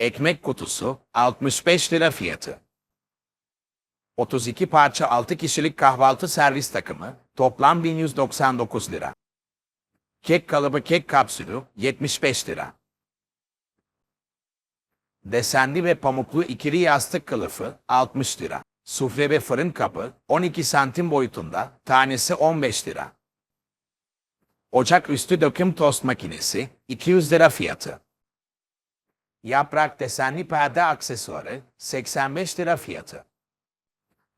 Ekmek kutusu 65 lira fiyatı. 32 parça 6 kişilik kahvaltı servis takımı toplam 1199 lira. Kek kalıbı kek kapsülü 75 lira. Desenli ve pamuklu ikili yastık kılıfı 60 lira. Sufle ve fırın kapı 12 santim boyutunda tanesi 15 lira. Ocak üstü döküm tost makinesi 200 lira fiyatı. Yaprak desenli perde aksesuarı 85 lira fiyatı.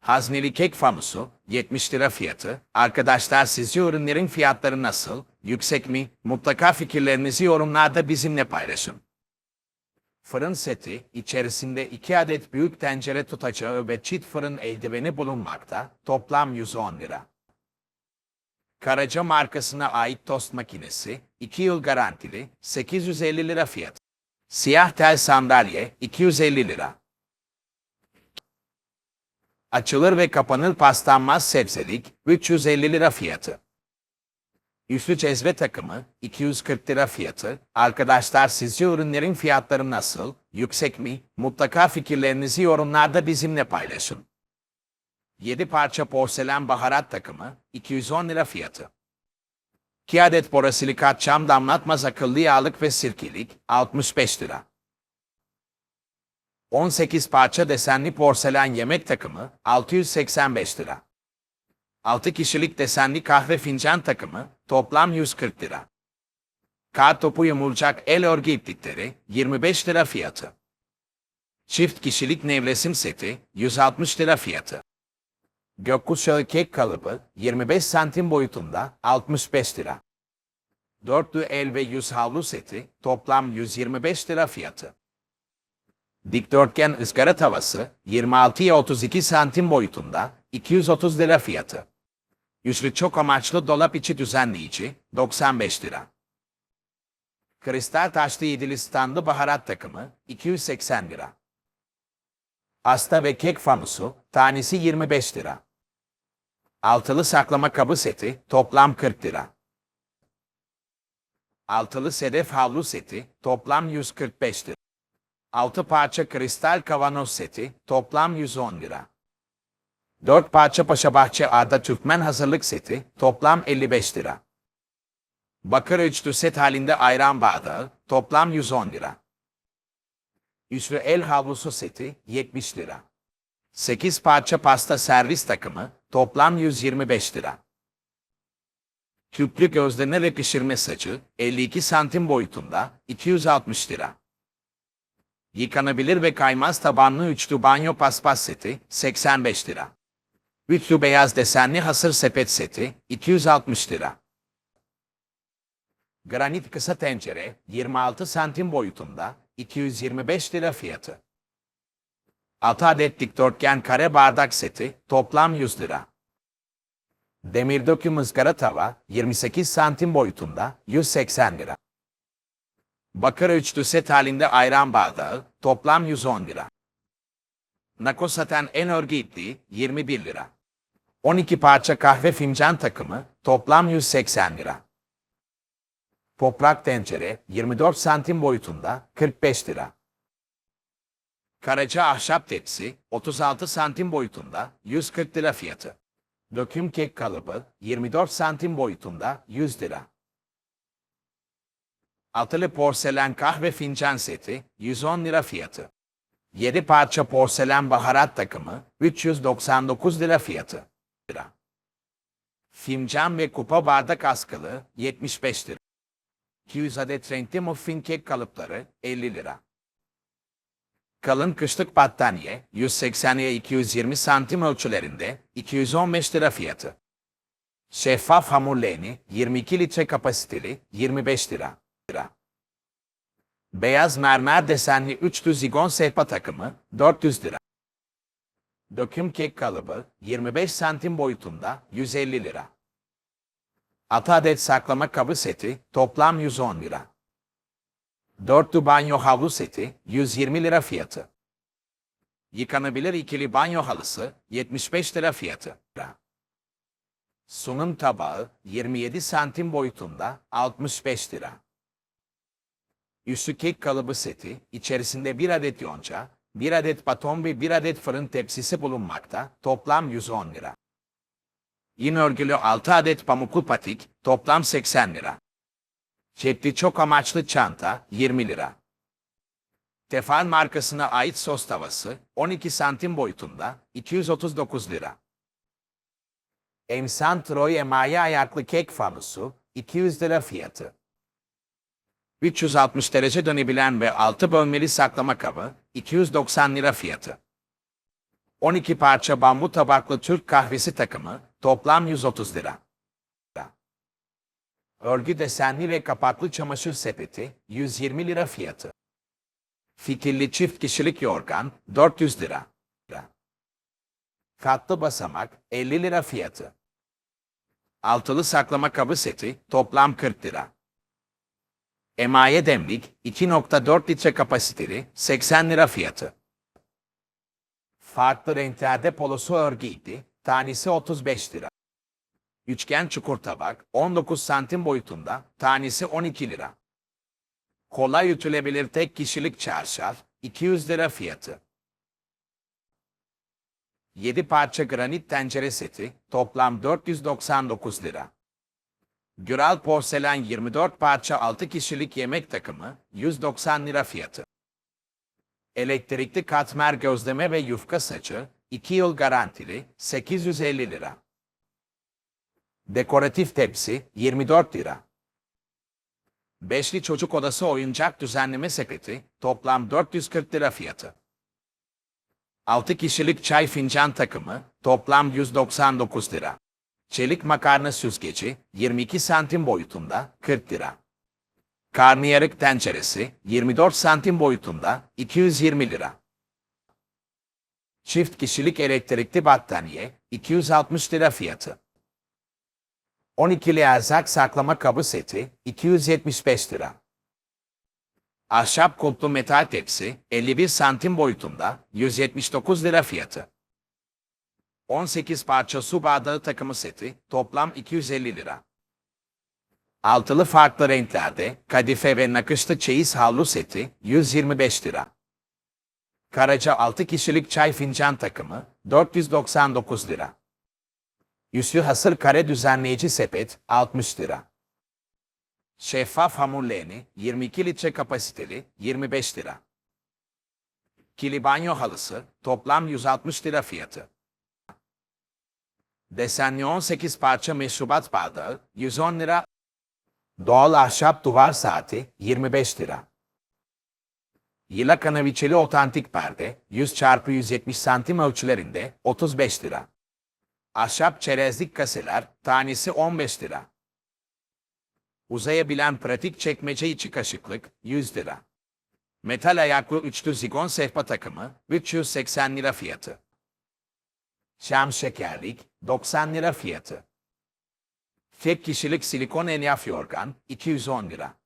Hazneli kek fanusu 70 lira fiyatı. Arkadaşlar sizce ürünlerin fiyatları nasıl? Yüksek mi? Mutlaka fikirlerinizi yorumlarda bizimle paylaşın. Fırın seti içerisinde 2 adet büyük tencere tutacağı ve çift fırın eldiveni bulunmakta. Toplam 110 lira. Karaca markasına ait tost makinesi 2 yıl garantili 850 lira fiyat. Siyah tel sandalye 250 lira. Açılır ve kapanır paslanmaz sebzelik 350 lira fiyatı. Üslü cezve takımı 240 lira fiyatı. Arkadaşlar sizce ürünlerin fiyatları nasıl? Yüksek mi? Mutlaka fikirlerinizi yorumlarda bizimle paylaşın. 7 parça porselen baharat takımı 210 lira fiyatı. 2 adet borosilikat çam damlatmaz akıllı yağlık ve sirkelik 65 lira. 18 parça desenli porselen yemek takımı 685 lira. 6 kişilik desenli kahve fincan takımı toplam 140 lira. Kağıt topu yumulacak el örgü iplikleri 25 lira fiyatı. Çift kişilik nevresim seti 160 lira fiyatı. Gökkuşağı kek kalıbı 25 santim boyutunda 65 lira. Dörtlü el ve yüz havlu seti toplam 125 lira fiyatı. Dikdörtgen ızgara tavası 26'ya 32 santim boyutunda 230 lira fiyatı. Yüzlü çok amaçlı dolap içi düzenleyici 95 lira. Kristal taşlı yedili standlı baharat takımı 280 lira. Asta ve kek fanusu tanesi 25 lira. Altılı saklama kabı seti toplam 40 lira. Altılı sedef havlu seti toplam 145 lira. 6 parça kristal kavanoz seti toplam 110 lira. 4 parça Paşabahçe Arda Türkmen hazırlık seti toplam 55 lira. Bakır üçlü set halinde ayran bardağı toplam 110 lira. Üçlü el havlusu seti 70 lira. 8 parça pasta servis takımı toplam 125 lira. Küplü gözleme ve pişirme saçı 52 santim boyutunda 260 lira. Yıkanabilir ve kaymaz tabanlı üçlü banyo paspas seti 85 lira. Üçlü beyaz desenli hasır sepet seti 260 lira. Granit kısa tencere 26 santim boyutunda 225 lira fiyatı. 6 adet dikdörtgen kare bardak seti toplam 100 lira. Demir döküm ızgara tava 28 santim boyutunda 180 lira. Bakır üçlü set halinde ayran bardağı toplam 110 lira. Nako saten en örgü ipliği 21 lira. 12 parça kahve fincan takımı toplam 180 lira. Toprak tencere 24 santim boyutunda 45 lira. Karaca ahşap tepsi 36 santim boyutunda 140 lira fiyatı. Döküm kek kalıbı 24 santim boyutunda 100 lira. Altılı porselen kahve fincan seti 110 lira fiyatı. 7 parça porselen baharat takımı 399 lira fiyatı. Lira. Fincan ve kupa bardak askılı 75 lira. 200 adet renkli muffin kek kalıpları 50 lira. Kalın kışlık battaniye 180'ye 220 santim ölçülerinde 215 lira fiyatı. Şeffaf hamur leğeni 22 litre kapasiteli 25 lira. lira. Beyaz mermer desenli üçlü zigon sehpa takımı 400 lira. Döküm kek kalıbı 25 santim boyutunda 150 lira. 6 adet saklama kabı seti toplam 110 lira. Dörtlü banyo havlu seti 120 lira fiyatı. Yıkanabilir ikili banyo halısı 75 lira fiyatı. Sunum tabağı 27 santim boyutunda 65 lira. Üstü kek kalıbı seti, içerisinde bir adet yonca, bir adet baton ve bir adet fırın tepsisi bulunmakta, toplam 110 lira. Yine örgülü 6 adet pamuklu patik, toplam 80 lira. Cepli çok amaçlı çanta, 20 lira. Tefal markasına ait sos tavası, 12 santim boyutunda, 239 lira. Emsan Troy emaye ayaklı kek fanusu, 200 lira fiyatı. 360 derece dönebilen ve 6 bölmeli saklama kabı, 290 lira fiyatı. 12 parça bambu tabaklı Türk kahvesi takımı, toplam 130 lira. Örgü desenli ve kapaklı çamaşır sepeti, 120 lira fiyatı. Fikirli çift kişilik yorgan, 400 lira. Katlı basamak, 50 lira fiyatı. Altılı saklama kabı seti, toplam 40 lira. Emaye demlik, 2.4 litre kapasiteli, 80 lira fiyatı. Farklı renklerde polosu örgü ipi, tanesi 35 lira. Üçgen çukur tabak, 19 santim boyutunda, tanesi 12 lira. Kolay ütülebilir tek kişilik çarşaf, 200 lira fiyatı. 7 parça granit tencere seti, toplam 499 lira. Güral porselen 24 parça 6 kişilik yemek takımı, 190 lira fiyatı. Elektrikli katmer gözleme ve yufka saçı, 2 yıl garantili, 850 lira. Dekoratif tepsi, 24 lira. Beşli çocuk odası oyuncak düzenleme sepeti, toplam 440 lira fiyatı. 6 kişilik çay fincan takımı, toplam 199 lira. Çelik makarna süzgeci, 22 santim boyutunda, 40 lira. Karnıyarık tenceresi, 24 santim boyutunda, 220 lira. Çift kişilik elektrikli battaniye, 260 lira fiyatı. 12'li erzak saklama kabı seti, 275 lira. Ahşap kulplu metal tepsi, 51 santim boyutunda, 179 lira fiyatı. 18 parça su bardağı takımı seti, toplam 250 lira. Altılı farklı renklerde, kadife ve nakışlı çeyiz havlu seti, 125 lira. Karaca 6 kişilik çay fincan takımı, 499 lira. Üstü hasır kare düzenleyici sepet, 60 lira. Şeffaf hamur leğeni, 22 litre kapasiteli, 25 lira. Kili banyo halısı, toplam 160 lira fiyatı. Desenli 18 parça meşrubat bardağı, 110 lira. Doğal ahşap duvar saati, 25 lira. Yıla kanaviçeli otantik perde, 100 x 170 santim ölçülerinde, 35 lira. Ahşap çerezlik kaseler, tanesi 15 lira. Uzayabilen pratik çekmece içi kaşıklık, 100 lira. Metal ayaklı üçlü zigon sehpa takımı, 380 lira fiyatı. Şam şekerlik, 90 lira fiyatı. Tek kişilik silikon elyaf yorgan, 210 lira.